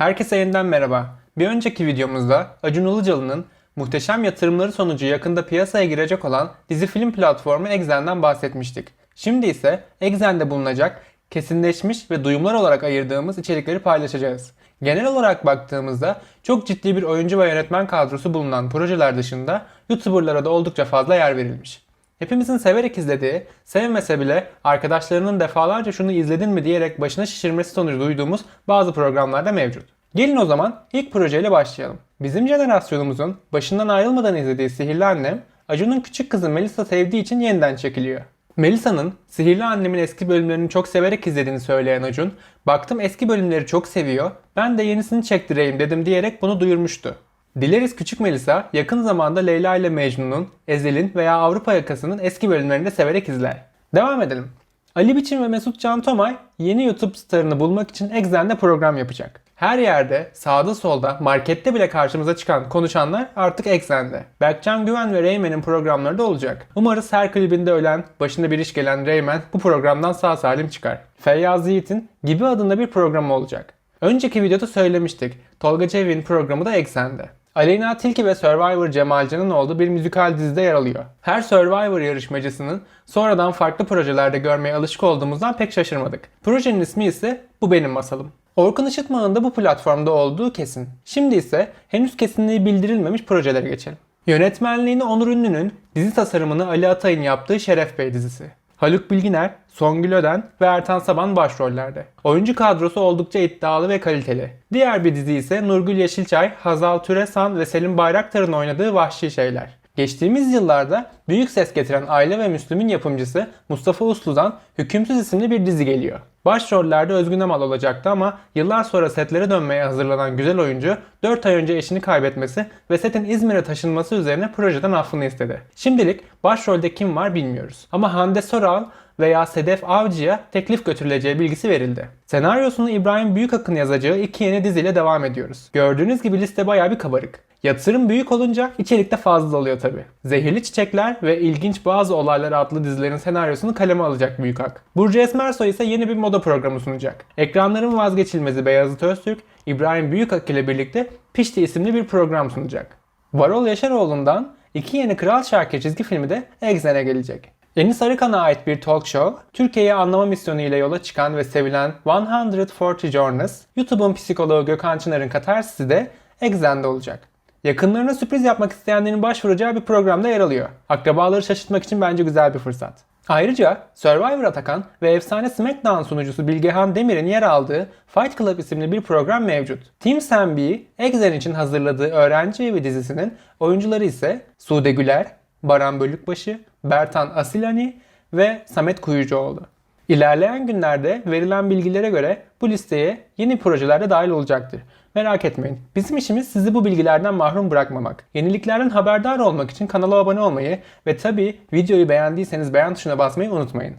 Herkese yeniden merhaba. Bir önceki videomuzda Acun Ilıcalı'nın muhteşem yatırımları sonucu yakında piyasaya girecek olan dizi film platformu Exxen'den bahsetmiştik. Şimdi ise Exxen'de bulunacak kesinleşmiş ve duyumlar olarak ayırdığımız içerikleri paylaşacağız. Genel olarak baktığımızda çok ciddi bir oyuncu ve yönetmen kadrosu bulunan projeler dışında YouTuber'lara da oldukça fazla yer verilmiş. Hepimizin severek izlediği, sevmese bile arkadaşlarının defalarca şunu izledin mi diyerek başına şişirmesi sonucu duyduğumuz bazı programlarda mevcut. Gelin o zaman ilk projeyle başlayalım. Bizim jenerasyonumuzun başından ayrılmadan izlediği Sihirli Annem, Acun'un küçük kızı Melisa sevdiği için yeniden çekiliyor. Melisa'nın Sihirli Annem'in eski bölümlerini çok severek izlediğini söyleyen Acun, baktım eski bölümleri çok seviyor, ben de yenisini çektireyim dedim diyerek bunu duyurmuştu. Dileriz küçük Melisa yakın zamanda Leyla ile Mecnun'un, Ezel'in veya Avrupa Yakası'nın eski bölümlerini de severek izler. Devam edelim. Ali Biçim ve Mesut Can Tomay yeni YouTube starını bulmak için Exxen'de program yapacak. Her yerde, sağda solda, markette bile karşımıza çıkan konuşanlar artık Exxen'de. Berkcan Güven ve Reymen'in programları da olacak. Umarız her klibinde ölen, başına bir iş gelen Reymen bu programdan sağ salim çıkar. Feyyaz Yiğit'in Gibi adında bir programı olacak. Önceki videoda söylemiştik. Tolga Çevik'in programı da Exxen'de. Aleyna Tilki ve Survivor Cemalcan'ın olduğu bir müzikal dizide yer alıyor. Her Survivor yarışmacısının sonradan farklı projelerde görmeye alışık olduğumuzdan pek şaşırmadık. Projenin ismi ise Bu Benim Masalım. Orkun Işıtmağ'ın da bu platformda olduğu kesin. Şimdi ise henüz kesinliği bildirilmemiş projelere geçelim. Yönetmenliğini Onur Ünlü'nün, dizi tasarımını Ali Atay'ın yaptığı Şeref Bey dizisi. Haluk Bilginer, Songül Öden ve Ertan Saban başrollerde. Oyuncu kadrosu oldukça iddialı ve kaliteli. Diğer bir dizi ise Nurgül Yeşilçay, Hazal Türesan ve Selim Bayraktar'ın oynadığı Vahşi Şeyler. Geçtiğimiz yıllarda büyük ses getiren Aile ve Müslüm'ün yapımcısı Mustafa Uslu'dan Hükümsüz isimli bir dizi geliyor. Başrollerde Özgün Amal olacaktı ama yıllar sonra setlere dönmeye hazırlanan güzel oyuncu 4 ay önce eşini kaybetmesi ve setin İzmir'e taşınması üzerine projeden affını istedi. Şimdilik başrolde kim var bilmiyoruz. Ama Hande Soral veya Sedef Avcı'ya teklif götürüleceği bilgisi verildi. Senaryosunu İbrahim Büyükakın yazacağı iki yeni diziyle devam ediyoruz. Gördüğünüz gibi liste bayağı bir kabarık. Yatırım büyük olunca içerik de fazla oluyor tabi. Zehirli Çiçekler ve İlginç Bazı Olaylar adlı dizilerin senaryosunu kaleme alacak Büyükak. Burcu Esmersoy ise yeni bir moda programı sunacak. Ekranların vazgeçilmezi Beyazıt Öztürk, İbrahim Büyükak ile birlikte Pişti isimli bir program sunacak. Varol Yaşaroğlu'ndan iki yeni Kral Şarkı çizgi filmi de Exxen'e gelecek. Enis Arıkan'a ait bir talk show, Türkiye'yi anlama misyonu ile yola çıkan ve sevilen 140 Journeys, YouTube'un psikoloğu Gökhan Çınar'ın katarsisi de Exxen'de olacak. Yakınlarına sürpriz yapmak isteyenlerin başvuracağı bir programda yer alıyor. Akrabaları şaşırtmak için bence güzel bir fırsat. Ayrıca Survivor Atakan ve efsane SmackDown sunucusu Bilgehan Demir'in yer aldığı Fight Club isimli bir program mevcut. Team Sam B, Exxen için hazırladığı Öğrenci Evi dizisinin oyuncuları ise Sude Güler, Baran Bölükbaşı, Bertan Asilani ve Samet Kuyucuoğlu. İlerleyen günlerde verilen bilgilere göre bu listeye yeni projeler de dahil olacaktır. Merak etmeyin. Bizim işimiz sizi bu bilgilerden mahrum bırakmamak. Yeniliklerden haberdar olmak için kanala abone olmayı ve tabi videoyu beğendiyseniz beğen tuşuna basmayı unutmayın.